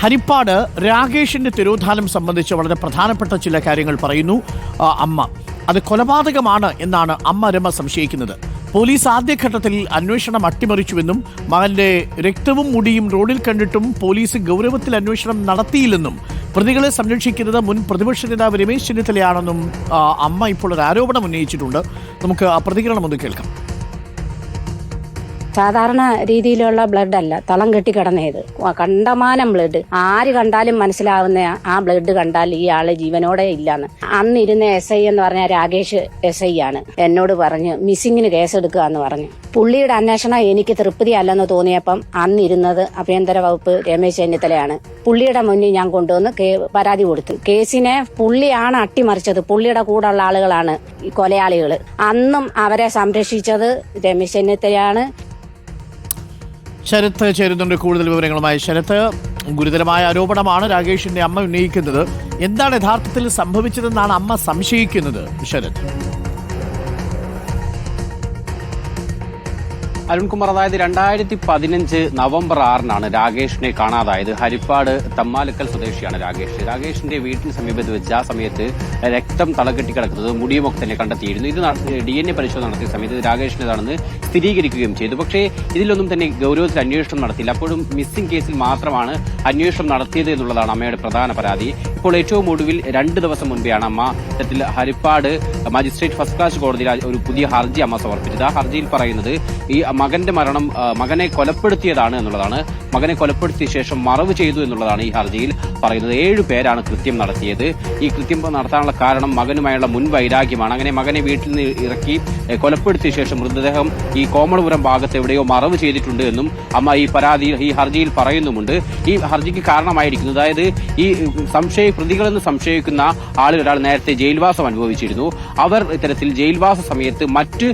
ഹരിപ്പാട് രാകേഷിന്റെ തിരോധാനം സംബന്ധിച്ച് വളരെ പ്രധാനപ്പെട്ട ചില കാര്യങ്ങൾ പറയുന്നു അമ്മ. അത് കൊലപാതകമാണ് എന്നാണ് അമ്മ രമ സംശയിക്കുന്നത്. പോലീസ് ആദ്യഘട്ടത്തിൽ അന്വേഷണം അട്ടിമറിച്ചുവെന്നും മകന്റെ രക്തവും മുടിയും റോഡിൽ കണ്ടിട്ടും പോലീസ് ഗൗരവത്തിൽ അന്വേഷണം നടത്തിയില്ലെന്നും പ്രതികളെ സംരക്ഷിക്കുന്നത് മുൻ പ്രതിപക്ഷ നേതാവ് രമേശ് ചെന്നിത്തലയാണെന്നും അമ്മ ഇപ്പോൾ ഒരു ആരോപണം ഉന്നയിച്ചിട്ടുണ്ട്. നമുക്ക് ആ പ്രതികരണം ഒന്ന് കേൾക്കാം. സാധാരണ രീതിയിലുള്ള ബ്ലഡ് അല്ല. തളം കെട്ടി കിടന്നത് കണ്ടമാനം ബ്ലഡ് ആര് കണ്ടാലും മനസ്സിലാവുന്ന ആ ബ്ലഡ് കണ്ടാൽ ഈ ആൾ ജീവനോടെ ഇല്ലാന്ന്. അന്നിരുന്ന എസ് ഐ എന്ന് പറഞ്ഞ രാകേഷ് എസ് ഐ ആണ്. എന്നോട് പറഞ്ഞ് മിസ്സിങ്ങിന് കേസെടുക്കുക എന്ന് പറഞ്ഞു. പുള്ളിയുടെ അന്വേഷണം എനിക്ക് തൃപ്തി അല്ലെന്ന് തോന്നിയപ്പം അന്ന് ഇരുന്നത് ആഭ്യന്തര വകുപ്പ് രമേശ് ചെന്നിത്തലയാണ്. പുള്ളിയുടെ മുന്നിൽ ഞാൻ കൊണ്ടുവന്ന് പരാതി കൊടുത്തു. കേസിനെ പുള്ളിയാണ് അട്ടിമറിച്ചത്. പുള്ളിയുടെ കൂടെയുള്ള ആളുകളാണ് ഈ കൊലയാളികൾ അന്നും അവരെ സംരക്ഷിച്ചത് രമേശ് ചെന്നിത്തലയാണ്. ശരത്ത് ചേരുന്നുണ്ട്. കൂടുതൽ വിവരങ്ങളുമായി ശരത്ത് ഗുരുതരമായ ആരോപണമാണ് രാകേഷിന്റെ അമ്മ ഉന്നയിക്കുന്നത്. എന്താണ് യഥാർത്ഥത്തിൽ സംഭവിച്ചതെന്നാണ് അമ്മ സംശയിക്കുന്നത് ശരത്? അരുൺകുമാർ അതായത് രണ്ടായിരത്തി പതിനഞ്ച് നവംബർ ആറിനാണ് രാകേഷിനെ കാണാതായത്. ഹരിപ്പാട് തമ്മാലക്കൽ സ്വദേശിയാണ് രാകേഷ്. രാകേഷിന്റെ വീട്ടിന് സമീപത്ത് വെച്ച് ആ സമയത്ത് രക്തം തളകെട്ടി കിടക്കുന്നത് മുടിയുമൊക്കെ തന്നെ കണ്ടെത്തിയിരുന്നു. ഇത് ഡി എൻ എ പരിശോധന നടത്തിയ സമയത്ത് രാകേഷിന്റേതാണെന്ന് സ്ഥിരീകരിക്കുകയും ചെയ്തു. പക്ഷേ ഇതിലൊന്നും തന്നെ ഗൌരവത്തിൽ അന്വേഷണം നടത്തിയില്ല. അപ്പോഴും മിസ്സിംഗ് കേസിൽ മാത്രമാണ് അന്വേഷണം നടത്തിയത് എന്നുള്ളതാണ് അമ്മയുടെ പ്രധാന പരാതി. ഇപ്പോൾ ഏറ്റവും ഒടുവിൽ രണ്ട് ദിവസം മുൻപെയാണ് അമ്മ ഇത്തരത്തിൽ ഹരിപ്പാട് മജിസ്ട്രേറ്റ് ഫസ്റ്റ് ക്ലാസ് കോടതിയിൽ ഒരു പുതിയ ഹർജി അമ്മ സമർപ്പിച്ചത്. ആ ഹർജിയിൽ പറയുന്നത് ഈ മകന്റെ മരണം മകനെ കൊലപ്പെടുത്തിയതാണ് എന്നുള്ളതാണ് മകനെ കൊലപ്പെടുത്തിയ ശേഷം മറവ് ചെയ്തു എന്നുള്ളതാണ് ഈ ഹർജിയിൽ പറയുന്നത്. ഏഴു പേരാണ് കൃത്യം നടത്തിയത്. ഈ കൃത്യം നടത്താനുള്ള കാരണം മകനുമായുള്ള മുൻ വൈരാഗ്യമാണ്. അങ്ങനെ മകനെ വീട്ടിൽ നിന്ന് ഇറക്കി കൊലപ്പെടുത്തിയ ശേഷം മൃതദേഹം ഈ കോമളപുരം ഭാഗത്ത് എവിടെയോ മറവ് ചെയ്തിട്ടുണ്ട് എന്നും അമ്മ ഈ പരാതിയിൽ ഈ ഹർജിയിൽ പറയുന്നുമുണ്ട്. ഈ ഹർജിക്ക് കാരണമായിരിക്കുന്നത് അതായത് ഈ സംശയ പ്രതികളെന്ന് സംശയിക്കുന്ന ആളുകൾ നേരത്തെ ജയിൽവാസം അനുഭവിച്ചിരുന്നു. അവർ ഇത്തരത്തിൽ ജയിൽവാസ സമയത്ത് മറ്റ്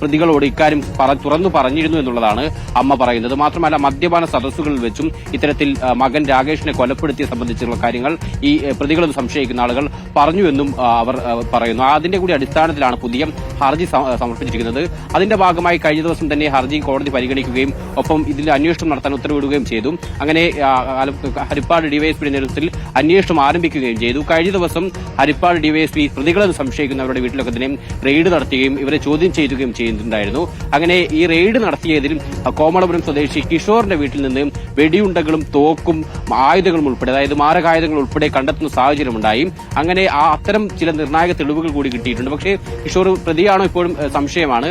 പ്രതികളോട് ഇക്കാര്യം തുറന്നു പറഞ്ഞിരുന്നു എന്നുള്ളതാണ് അമ്മ പറയുന്നത്. മാത്രമല്ല മദ്യപാന സദസ്സുകളിൽ വെച്ചും ഇത്തരത്തിൽ മകൻ രാകേഷിനെ കൊലപ്പെടുത്തിയ സംബന്ധിച്ചുള്ള കാര്യങ്ങൾ ഈ പ്രതികളെന്ന് സംശയിക്കുന്ന ആളുകൾ പറഞ്ഞു എന്നും അവർ പറയുന്നു. അതിന്റെ കൂടി അടിസ്ഥാനത്തിലാണ് പുതിയ ഹർജി സമർപ്പിച്ചിരിക്കുന്നത്. അതിന്റെ ഭാഗമായി കഴിഞ്ഞ ദിവസം തന്നെ ഹർജി കോടതി പരിഗണിക്കുകയും ഒപ്പം ഇതിൽ അന്വേഷണം നടത്താൻ ഉത്തരവിടുകയും ചെയ്തു. അങ്ങനെ ഹരിപ്പാട് ഡിവൈഎസ്പിയുടെ നേതൃത്വത്തിൽ അന്വേഷണം ആരംഭിക്കുകയും ചെയ്തു. കഴിഞ്ഞ ദിവസം ഹരിപ്പാട് ഡിവൈഎസ്പി പ്രതികളെന്ന് സംശയിക്കുന്നവരുടെ വീട്ടിലൊക്കെ തന്നെ റെയ്ഡ് നടത്തുകയും ഇവരെ ചോദ്യം ചെയ്യുകയും ചെയ്യുന്നുണ്ടായിരുന്നു അങ്ങനെ ഈ റെയ്ഡ് നടത്തിയതിൽ കോമളപുരം സ്വദേശി കിഷോറിന്റെ വീട്ടിൽ നിന്ന് വെടിയുണ്ടകളും തോക്കും ആയുധങ്ങളും ഉൾപ്പെടെ അതായത് മാരകായുധങ്ങൾ ഉൾപ്പെടെ കണ്ടെത്തുന്ന സാഹചര്യമുണ്ടായി അങ്ങനെ ആ അത്തരം ചില നിർണായക തെളിവുകൾ കൂടി കിട്ടിയിട്ടുണ്ട്. പക്ഷേ കിഷോർ പ്രതിയാണോ ഇപ്പോഴും സംശയമാണ്.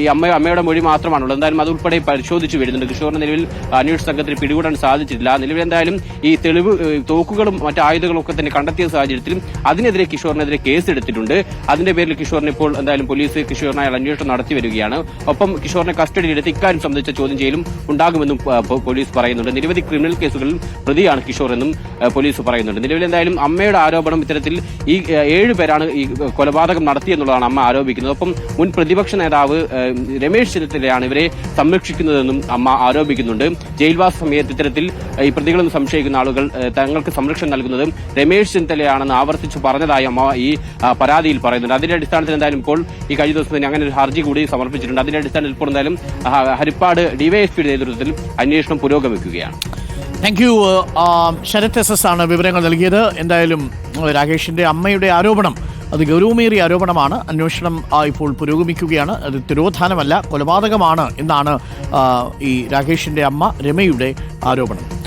ഈ അമ്മ അമ്മയുടെ മൊഴി മാത്രമാണുള്ളത്. എന്തായാലും അതുൾപ്പെടെ പരിശോധിച്ച് വരുന്നുണ്ട്. കിഷോറിന് നിലവിൽ അന്വേഷണ സംഘത്തിന് പിടികൂടാൻ സാധിച്ചിട്ടില്ല. നിലവിൽ എന്തായാലും ഈ തെളിവ് തോക്കുകളും മറ്റ് ആയുധങ്ങളും ഒക്കെ തന്നെ കണ്ടെത്തിയ സാഹചര്യത്തിൽ അതിനെതിരെ കിഷോറിനെതിരെ കേസ് എടുത്തിട്ടുണ്ട് അതിന്റെ പേരിൽ കിഷോറിനെ ഇപ്പോൾ എന്തായാലും പോലീസ് കിഷോറിനായ അന്വേഷണം നടത്തി വരികയാണ്. ഒപ്പം കിഷോറിനെ കസ്റ്റഡിയിലെടുത്ത് ഇക്കാര്യം സംബന്ധിച്ച ചോദ്യം ചെയ്യലും ഉണ്ടാകുമെന്നും പോലീസ് പറയുന്നുണ്ട്. നിരവധി ക്രിമിനൽ കേസുകളിൽ പ്രതിയാണ് കിഷോർ എന്നും പോലീസ് പറയുന്നുണ്ട്. നിലവിൽ എന്തായാലും അമ്മയുടെ ആരോപണം ഇത്തരത്തിൽ ഈ ഏഴ് പേരാണ് ഈ കൊലപാതകം നടത്തിയെന്നുള്ളതാണ് അമ്മ ആരോപിക്കുന്നത്. ഒപ്പം മുൻ പ്രതിപക്ഷ നേതാവ് രമേശ് ചെന്നിത്തലയാണ് ഇവരെ സംരക്ഷിക്കുന്നതെന്നും അമ്മ ആരോപിക്കുന്നുണ്ട്. ജയിൽവാസ സമയത്ത് ഇത്തരത്തിൽ ഈ പ്രതികളെന്ന് സംശയിക്കുന്ന ആളുകൾ തങ്ങൾക്ക് സംരക്ഷണം നൽകുന്നതും രമേശ് ചെന്നിത്തലയാണെന്ന് ആവർത്തിച്ച് പറഞ്ഞതായി അമ്മ ഈ പരാതിയിൽ പറയുന്നുണ്ട്. അതിന്റെ അടിസ്ഥാനത്തിൽ എന്തായാലും ഇപ്പോൾ ഈ കഴിഞ്ഞ ദിവസം തന്നെ അങ്ങനെ ഒരു ഹർജി കൂടി സമർപ്പിച്ചിട്ടുണ്ട്. അതിന്റെ അടിസ്ഥാനത്തിൽ ഇപ്പോൾ എന്തായാലും ഹരിപ്പാട് ഡിവൈഎസ്പിയുടെ നേതൃത്വത്തിൽ അന്വേഷണം പുരോഗമിക്കുകയാണ് thank you Sarath S S ആണ് വിവരങ്ങൾ നൽകിയത്. എന്തായാലും ആ, രാകേഷിന്റെ അമ്മയുടെ ആരോപണം അത് ഗൗരവമേറിയ ആരോപണമാണ്. അന്വേഷണം ഇപ്പോൾ പുരോഗമിക്കുകയാണ്. അത് തിരോധാനമല്ല കൊലപാതകമാണ് എന്നാണ് ഈ രാകേഷിന്റെ അമ്മ രമയുടെ ആരോപണം.